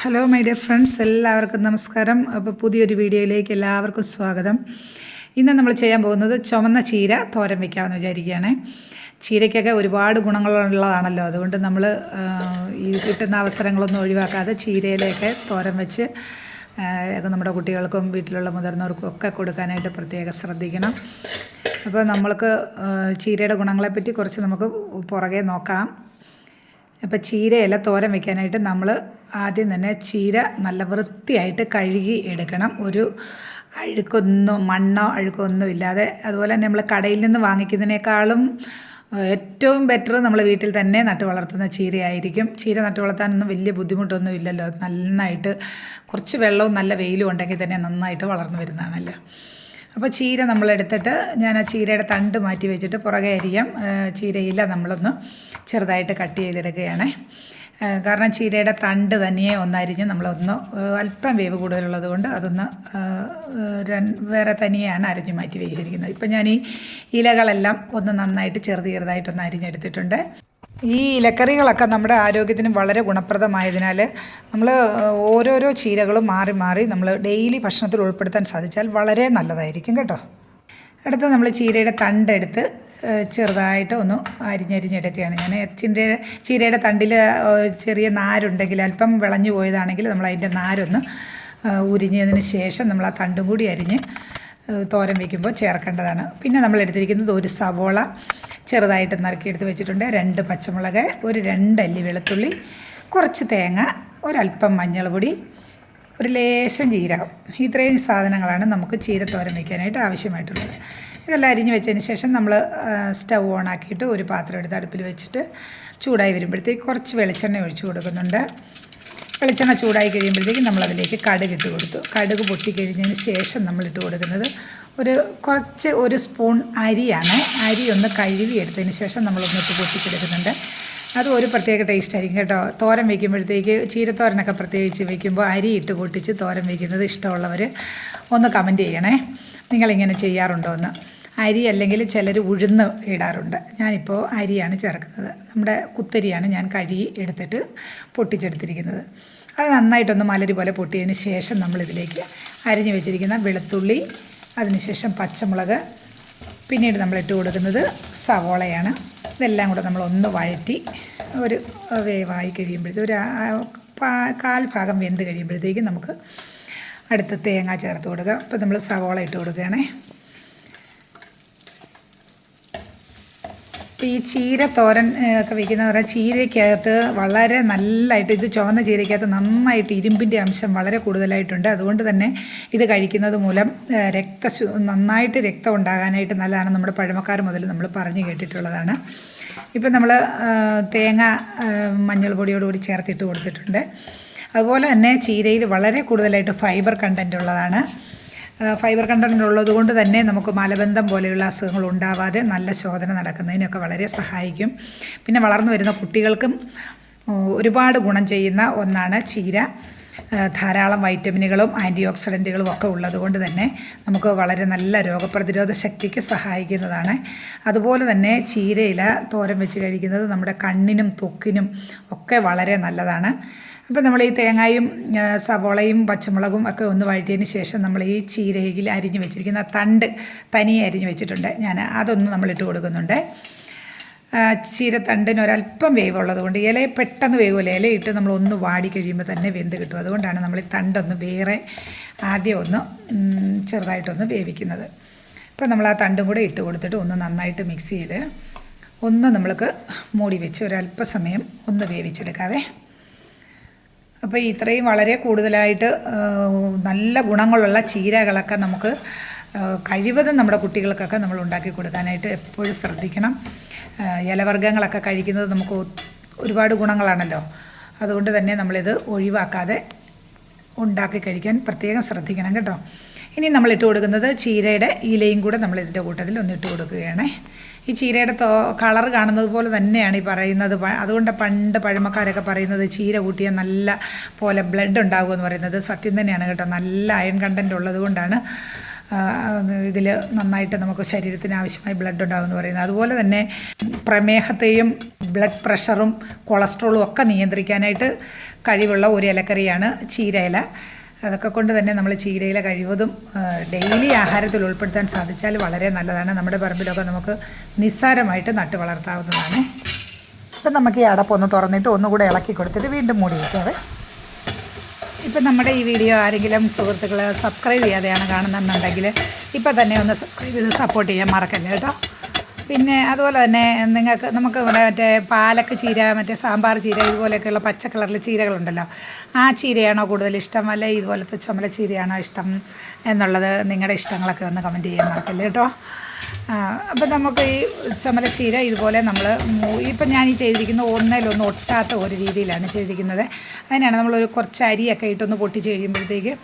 Hello my dear friends എല്ലാവർക്കും നമസ്കാരം. അപ്പോൾ പുതിയൊരു വീഡിയോയിലേക്ക് എല്ലാവർക്കും സ്വാഗതം. ഇന്ന് നമ്മൾ ചെയ്യാൻ പോകുന്നത് ചുമന്ന ചീര തോരൻ വയ്ക്കാമെന്ന് വിചാരിക്കുകയാണ്. ചീരയ്ക്കൊക്കെ ഒരുപാട് ഗുണങ്ങളുള്ളതാണല്ലോ. അതുകൊണ്ട് നമ്മൾ ഈ കിട്ടുന്ന അവസരങ്ങളൊന്നും ഒഴിവാക്കാതെ ചീരയിലേക്ക് തോരൻ വെച്ച് നമ്മുടെ കുട്ടികൾക്കും വീട്ടിലുള്ള മുതിർന്നവർക്കും ഒക്കെ കൊടുക്കാനായിട്ട് പ്രത്യേകം ശ്രദ്ധിക്കണം. അപ്പോൾ നമ്മൾക്ക് ചീരയുടെ ഗുണങ്ങളെപ്പറ്റി കുറച്ച് നമുക്ക് പുറകെ നോക്കാം. അപ്പോൾ ചീരയില തോരൻ വെക്കാനായിട്ട് നമ്മൾ ആദ്യം തന്നെ ചീര നല്ല വൃത്തിയായിട്ട് കഴുകി എടുക്കണം. ഒരു അഴുക്കൊന്നും മണ്ണോ അഴുക്കൊന്നും ഇല്ലാതെ. അതുപോലെ തന്നെ നമ്മൾ കടയിൽ നിന്ന് വാങ്ങിക്കുന്നതിനേക്കാളും ഏറ്റവും ബെറ്റർ നമ്മൾ വീട്ടിൽ തന്നെ നട്ട് വളർത്തുന്ന ചീരയായിരിക്കും. ചീര നട്ട് വളർത്താനൊന്നും വലിയ ബുദ്ധിമുട്ടൊന്നും ഇല്ലല്ലോ. നന്നായിട്ട് കുറച്ച് വെള്ളവും നല്ല വെയിലും ഉണ്ടെങ്കിൽ തന്നെ നന്നായിട്ട് വളർന്നു വരുന്നതാണല്ലോ. അപ്പോൾ ചീര നമ്മളെടുത്തിട്ട് ഞാൻ ആ ചീരയുടെ തണ്ട് മാറ്റി വെച്ചിട്ട് പുറകെ അരിയാം. ചീരയില്ല ചീരയില നമ്മളൊന്ന് ചെറുതായിട്ട് കട്ട് ചെയ്തെടുക്കുകയാണ്. കാരണം ചീരയുടെ തണ്ട് തന്നെ ഒന്നരിഞ്ഞ് നമ്മളൊന്ന് അല്പം വേവ് കൂടുതലുള്ളത് കൊണ്ട് അതൊന്ന് വേറെ തനിയാണ് അരിഞ്ഞു മാറ്റി വെച്ചിരിക്കുന്നത്. ഇപ്പം ഞാൻ ഈ ഇലകളെല്ലാം ഒന്ന് നന്നായിട്ട് ചെറുത് ചെറുതായിട്ടൊന്ന് അരിഞ്ഞെടുത്തിട്ടുണ്ട്. ഈ ഇലക്കറികളൊക്കെ നമ്മുടെ ആരോഗ്യത്തിന് വളരെ ഗുണപ്രദമായതിനാൽ നമ്മൾ ഓരോരോ ചീരകളും മാറി മാറി നമ്മൾ ഡെയിലി ഭക്ഷണത്തിൽ ഉൾപ്പെടുത്താൻ സാധിച്ചാൽ വളരെ നല്ലതായിരിക്കും കേട്ടോ. അടുത്ത നമ്മൾ ചീരയുടെ തണ്ടെടുത്ത് ചെറുതായിട്ട് ഒന്ന് അരിഞ്ഞരിഞ്ഞെടുക്കുകയാണ്. ഞാൻ എച്ചിന്റെ ചീരയുടെ തണ്ടിൽ ചെറിയ നാരുണ്ടെങ്കിൽ അല്പം വിളഞ്ഞു പോയതാണെങ്കിൽ നമ്മൾ അതിന്റെ നാരൊന്ന് ഉരിഞ്ഞതിന് ശേഷം നമ്മൾ ആ തണ്ടും കൂടി അരിഞ്ഞ് തോരൻ വയ്ക്കുമ്പോൾ ചേർക്കേണ്ടതാണ്. പിന്നെ നമ്മൾ എടുത്തിരിക്കുന്നത് ഒരു സവോള ചെറുതായിട്ട് നറുക്കിയെടുത്ത് വെച്ചിട്ടുണ്ട്. രണ്ട് പച്ചമുളക് ഒരു രണ്ടല്ലി വെളുത്തുള്ളി കുറച്ച് തേങ്ങ ഒരല്പം മഞ്ഞൾ പൊടി ഒരു ലേശം ജീരകം. ഇത്രയും സാധനങ്ങളാണ് നമുക്ക് ചീരത്തോരൻ വയ്ക്കാനായിട്ട് ആവശ്യമായിട്ടുള്ളത്. ഇതെല്ലാം അരിഞ്ഞ് വെച്ചതിന് ശേഷം നമ്മൾ സ്റ്റൗ ഓൺ ആക്കിയിട്ട് ഒരു പാത്രം എടുത്ത് അടുപ്പിൽ വെച്ചിട്ട് ചൂടായി വരുമ്പോഴത്തേക്ക് കുറച്ച് വെളിച്ചെണ്ണ ഒഴിച്ചു കൊടുക്കുന്നുണ്ട്. വെളിച്ചെണ്ണ ചൂടായി കഴിയുമ്പോഴത്തേക്കും നമ്മളതിലേക്ക് കടുക് ഇട്ട് കൊടുത്തു. കടുക് പൊട്ടിക്കഴിഞ്ഞതിന് ശേഷം നമ്മൾ ഇട്ട് കൊടുക്കുന്നത് ഒരു കുറച്ച് ഒരു സ്പൂൺ അരിയാണ്. അരി ഒന്ന് കഴുകി എടുത്തതിന് ശേഷം നമ്മളൊന്ന് ഇട്ട് പൊട്ടിച്ചെടുക്കുന്നുണ്ട്. അത് ഒരു പ്രത്യേക ടേസ്റ്റ് ആയിരിക്കും കേട്ടോ. തോരൻ വയ്ക്കുമ്പോഴത്തേക്ക് ചീരത്തോരനൊക്കെ പ്രത്യേകിച്ച് വയ്ക്കുമ്പോൾ അരി ഇട്ട് പൊട്ടിച്ച് തോരൻ വയ്ക്കുന്നത് ഇഷ്ടമുള്ളവർ ഒന്ന് കമന്റ് ചെയ്യണേ. നിങ്ങളിങ്ങനെ ചെയ്യാറുണ്ടോ എന്ന്. അരി അല്ലെങ്കിൽ ചിലർ ഉഴുന്ന് ഇടാറുണ്ട്. ഞാനിപ്പോൾ അരിയാണ് ചേർക്കുന്നത്. നമ്മുടെ കുത്തരിയാണ് ഞാൻ കഴുകി എടുത്തിട്ട് പൊട്ടിച്ചെടുത്തിരിക്കുന്നത്. അത് നന്നായിട്ടൊന്ന് മലരി പോലെ പൊട്ടിയതിന് ശേഷം നമ്മളിതിലേക്ക് അരിഞ്ഞു വെച്ചിരിക്കുന്ന വെളുത്തുള്ളി അതിനുശേഷം പച്ചമുളക് പിന്നീട് നമ്മൾ ഇട്ട് കൊടുക്കുന്നത് സവോളയാണ്. ഇതെല്ലാം കൂടെ നമ്മൾ ഒന്ന് വഴറ്റി ഒരു വേവായി കഴിയുമ്പോഴത്തേക്ക് ഒരു കാൽ ഭാഗം വെന്ത് കഴിയുമ്പോഴത്തേക്കും നമുക്ക് അടുത്ത് തേങ്ങ ചേർത്ത് കൊടുക്കുക അപ്പോൾ നമ്മൾ സവോള ഇട്ട് കൊടുക്കുകയാണേ. ഈ ചീര തോരൻ ഒക്കെ വയ്ക്കുന്ന പറഞ്ഞാൽ ചീരയ്ക്കകത്ത് വളരെ നല്ലതായിട്ട് ഇത് ചുവന്ന ചീരയ്ക്കകത്ത് നന്നായിട്ട് ഇരുമ്പിന്റെ അംശം വളരെ കൂടുതലായിട്ടുണ്ട്. അതുകൊണ്ട് തന്നെ ഇത് കഴിക്കുന്നത് മൂലം രക്ത നന്നായിട്ട് രക്തം ഉണ്ടാകാനായിട്ട് നല്ലതാണ് നമ്മുടെ പഴമക്കാർ മുതൽ നമ്മൾ പറഞ്ഞു കേട്ടിട്ടുള്ളതാണ്. ഇപ്പം നമ്മൾ തേങ്ങ മഞ്ഞൾ പൊടിയോടുകൂടി ചേർത്തിട്ട് കൊടുത്തിട്ടുണ്ട്. അതുപോലെ തന്നെ ചീരയിൽ വളരെ കൂടുതലായിട്ട് ഫൈബർ കണ്ടന്റ് ഉള്ളതാണ്. ഫൈബർ കണ്ടന്റ് ഉള്ളത് കൊണ്ട് തന്നെ നമുക്ക് മലബന്ധം പോലെയുള്ള അസുഖങ്ങൾ ഉണ്ടാവാതെ നല്ല ശോധന നടക്കുന്നതിനൊക്കെ വളരെ സഹായിക്കും. പിന്നെ വളർന്നു വരുന്ന കുട്ടികൾക്കും ഒരുപാട് ഗുണം ചെയ്യുന്ന ഒന്നാണ് ചീര. ധാരാളം വൈറ്റമിനുകളും ആന്റി ഓക്സിഡന്റുകളും ഒക്കെ ഉള്ളതുകൊണ്ട് തന്നെ നമുക്ക് വളരെ നല്ല രോഗപ്രതിരോധ ശക്തിക്ക് സഹായിക്കുന്നതാണ്. അതുപോലെ തന്നെ ചീരയില തോരൻ വെച്ച് കഴിക്കുന്നത് നമ്മുടെ കണ്ണിനും തൊക്കിനും ഒക്കെ വളരെ നല്ലതാണ്. അപ്പോൾ നമ്മൾ ഈ തേങ്ങയും സവോളയും പച്ചമുളകും ഒക്കെ ഒന്ന് വഴറ്റിയതിന് ശേഷം നമ്മൾ ഈ ചീരയിൽ അരിഞ്ഞു വെച്ചിരിക്കുന്ന തണ്ട് തനിയെ അരിഞ്ഞു വെച്ചിട്ടുണ്ട്. ഞാൻ അതൊന്ന് നമ്മളിട്ട് കൊടുക്കുന്നുണ്ട്. ചീര ചീരത്തണ്ടിന് ഒരല്പം വേവുള്ളത് കൊണ്ട് ഇല പെട്ടെന്ന് വേവില്ല ഇല ഇട്ട് നമ്മൾ ഒന്ന് വാടി കഴിയുമ്പോൾ തന്നെ വെന്ത് കിട്ടും. അതുകൊണ്ടാണ് നമ്മൾ ഈ തണ്ടൊന്ന് വേറെ ആദ്യം ഒന്ന് ചെറുതായിട്ടൊന്ന് വേവിക്കുന്നത്. അപ്പോൾ നമ്മൾ ആ തണ്ടും കൂടെ ഇട്ട് കൊടുത്തിട്ട് ഒന്ന് നന്നായിട്ട് മിക്സ് ചെയ്ത് ഒന്ന് നമ്മൾക്ക് മൂടി വെച്ച് ഒരല്പസമയം ഒന്ന് വേവിച്ചെടുക്കാവേ. അപ്പോൾ ഇത്രയും വളരെ കൂടുതലായിട്ട് നല്ല ഗുണങ്ങളുള്ള ചീരകളൊക്കെ നമുക്ക് കഴിവതും നമ്മുടെ കുട്ടികൾക്കൊക്കെ നമ്മൾ ഉണ്ടാക്കി കൊടുക്കാനായിട്ട് എപ്പോഴും ശ്രദ്ധിക്കണം. ഇലവർഗങ്ങളൊക്കെ കഴിക്കുന്നത് നമുക്ക് ഒരുപാട് ഗുണങ്ങളാണല്ലോ. അതുകൊണ്ട് തന്നെ നമ്മളിത് ഒഴിവാക്കാതെ ഉണ്ടാക്കി കഴിക്കാൻ പ്രത്യേകം ശ്രദ്ധിക്കണം കേട്ടോ. ഇനി നമ്മൾ ഇട്ട് കൊടുക്കുന്നത് ചീരയുടെ ഇലയും കൂടെ നമ്മൾ ഇതിന്റെ കൂട്ടത്തിൽ ഒന്ന് ഇട്ട് കൊടുക്കുകയാണ്. ഈ ചീരയുടെ തോ കളർ കാണുന്നത് പോലെ തന്നെയാണ് ഈ പറയുന്നത്. അതുകൊണ്ട് പണ്ട് പഴമക്കാരൊക്കെ പറയുന്നത് ചീര കൂട്ടിയാൽ നല്ല പോലെ ബ്ലഡ് ഉണ്ടാകുമെന്ന് പറയുന്നത് സത്യം തന്നെയാണ് കേട്ടോ. നല്ല അയൺ കണ്ടന്റ് ഉള്ളത് കൊണ്ടാണ് ഇതിൽ നന്നായിട്ട് നമുക്ക് ശരീരത്തിന് ആവശ്യമായ ബ്ലഡ് ഉണ്ടാകുമെന്ന് പറയുന്നത്. അതുപോലെ തന്നെ പ്രമേഹത്തെയും ബ്ലഡ് പ്രഷറും കൊളസ്ട്രോളും ഒക്കെ നിയന്ത്രിക്കാനായിട്ട് കഴിവുള്ള ഒരു ഇലക്കറിയാണ് ചീരയില. അതൊക്കെ കൊണ്ട് തന്നെ നമ്മൾ ചീരയില കഴിവതും ഡെയിലി ആഹാരത്തിൽ ഉൾപ്പെടുത്താൻ സാധിച്ചാൽ വളരെ നല്ലതാണ്. നമ്മുടെ പറമ്പിലൊക്കെ നമുക്ക് നിസ്സാരമായിട്ട് നട്ട് വളർത്താവുന്നതാണ്. ഇപ്പം നമുക്ക് ഈ അടപ്പ് ഒന്ന് തുറന്നിട്ട് ഒന്നുകൂടെ ഇളക്കി കൊടുത്തിട്ട് വീണ്ടും മൂടി വയ്ക്കാവേ. ഇപ്പം നമ്മുടെ ഈ വീഡിയോ ആരെങ്കിലും സുഹൃത്തുക്കൾ സബ്സ്ക്രൈബ് ചെയ്യാതെയാണ് കാണുന്നുണ്ടെങ്കിൽ ഇപ്പം തന്നെ ഒന്ന് സബ്സ്ക്രൈബ് ചെയ്ത് സപ്പോർട്ട് ചെയ്യാൻ മറക്കല്ലേ കേട്ടോ. പിന്നെ അതുപോലെ തന്നെ നിങ്ങൾക്ക് നമുക്ക് ഇവിടെ മറ്റേ പാലക്ക് ചീര മറ്റേ സാമ്പാർ ചീര ഇതുപോലെയൊക്കെയുള്ള പച്ച കളറിൽ ചീരകളുണ്ടല്ലോ. ആ ചീരയാണോ കൂടുതൽ ഇഷ്ടം? അല്ലെ ഇതുപോലത്തെ ചുമല ചീരയാണോ ഇഷ്ടം? എന്നുള്ളത് നിങ്ങളുടെ ഇഷ്ടങ്ങളൊക്കെ ഒന്ന് കമന്റ് ചെയ്യാൻ മറക്കല്ലേ കേട്ടോ. അപ്പം നമുക്ക് ഈ ചുമല ചീര ഇതുപോലെ നമ്മൾ ഇപ്പം ഞാൻ ഈ ചെയ്തിരിക്കുന്നത് ഒന്നിലൊന്നും ഒട്ടാത്ത ഒരു രീതിയിലാണ് ചെയ്തിരിക്കുന്നത്. അതിനാണ് നമ്മളൊരു കുറച്ച് അരിയൊക്കെ ഇട്ടൊന്ന് പൊട്ടിച്ച് കഴിയുമ്പോഴത്തേക്ക്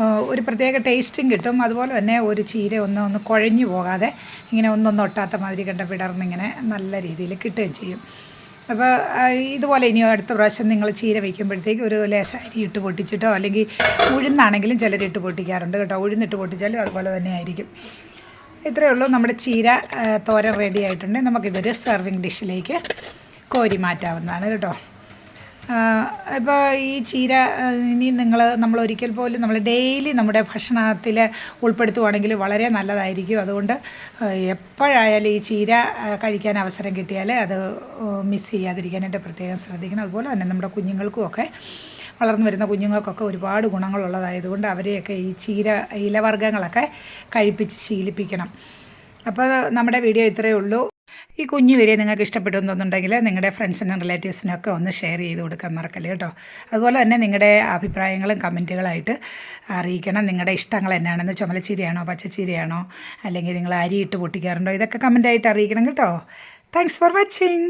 ഒരു പ്രത്യേക ടേസ്റ്റും കിട്ടും. അതുപോലെ തന്നെ ഒരു ചീര ഒന്ന് ഒന്ന് കുഴഞ്ഞു പോകാതെ ഇങ്ങനെ ഒന്നൊന്നും ഒട്ടാത്ത മാതിരി കണ്ട വിടർന്നിങ്ങനെ നല്ല രീതിയിൽ കിട്ടുകയും ചെയ്യും. അപ്പോൾ ഇതുപോലെ ഇനിയോ അടുത്ത പ്രാവശ്യം നിങ്ങൾ ചീര വയ്ക്കുമ്പോഴത്തേക്ക് ഒരു ലേശം ഇട്ട് പൊട്ടിച്ചിട്ടോ അല്ലെങ്കിൽ ഉഴുന്നാണെങ്കിലും ചിലർ ഇട്ട് പൊട്ടിക്കാറുണ്ട് കേട്ടോ. ഉഴുന്നിട്ട് പൊട്ടിച്ചാലും അതുപോലെ തന്നെ ആയിരിക്കും. ഇത്രയേ ഉള്ളൂ. നമ്മുടെ ചീര തോര റെഡി ആയിട്ടുണ്ട്. നമുക്കിതൊരു സെർവിങ് ഡിഷിലേക്ക് കോരി മാറ്റാവുന്നതാണ് കേട്ടോ. ഇപ്പോൾ ഈ ചീര ഇനി നിങ്ങൾ നമ്മൾ ഒരിക്കൽ പോലും നമ്മൾ ഡെയിലി നമ്മുടെ ഭക്ഷണത്തിൽ ഉൾപ്പെടുത്തുവാണെങ്കിൽ വളരെ നല്ലതായിരിക്കും. അതുകൊണ്ട് എപ്പോഴായാലും ഈ ചീര കഴിക്കാൻ അവസരം കിട്ടിയാൽ അത് മിസ് ചെയ്യാതിരിക്കാനായിട്ട് പ്രത്യേകം ശ്രദ്ധിക്കണം. അതുപോലെ തന്നെ നമ്മുടെ കുഞ്ഞുങ്ങൾക്കുമൊക്കെ വളർന്നു വരുന്ന കുഞ്ഞുങ്ങൾക്കൊക്കെ ഒരുപാട് ഗുണങ്ങളുള്ളതായതുകൊണ്ട് അവരെയൊക്കെ ഈ ചീര ഇലവർഗങ്ങളൊക്കെ കഴിപ്പിച്ച് ശീലിപ്പിക്കണം. അപ്പോൾ നമ്മുടെ വീഡിയോ ഇത്രയേ ഉള്ളൂ. ഈ കുഞ്ഞു വീഡിയോ നിങ്ങൾക്ക് ഇഷ്ടപ്പെട്ടു എന്നുണ്ടെങ്കിൽ നിങ്ങളുടെ ഫ്രണ്ട്സിനും റിലേറ്റീവ്സിനും ഒക്കെ ഒന്ന് ഷെയർ ചെയ്ത് കൊടുക്കാൻ മറക്കല്ലേ കേട്ടോ. അതുപോലെ തന്നെ നിങ്ങളുടെ അഭിപ്രായങ്ങളും കമന്റുകളായിട്ട് അറിയിക്കണം. നിങ്ങളുടെ ഇഷ്ടങ്ങൾ എന്നാണെന്ന് ചുമലച്ചീരയാണോ പച്ചച്ചീരയാണോ അല്ലെങ്കിൽ നിങ്ങൾ അരി ഇട്ട് പൊട്ടിക്കാറുണ്ടോ ഇതൊക്കെ കമന്റായിട്ട് അറിയിക്കണം കേട്ടോ. Thanks for watching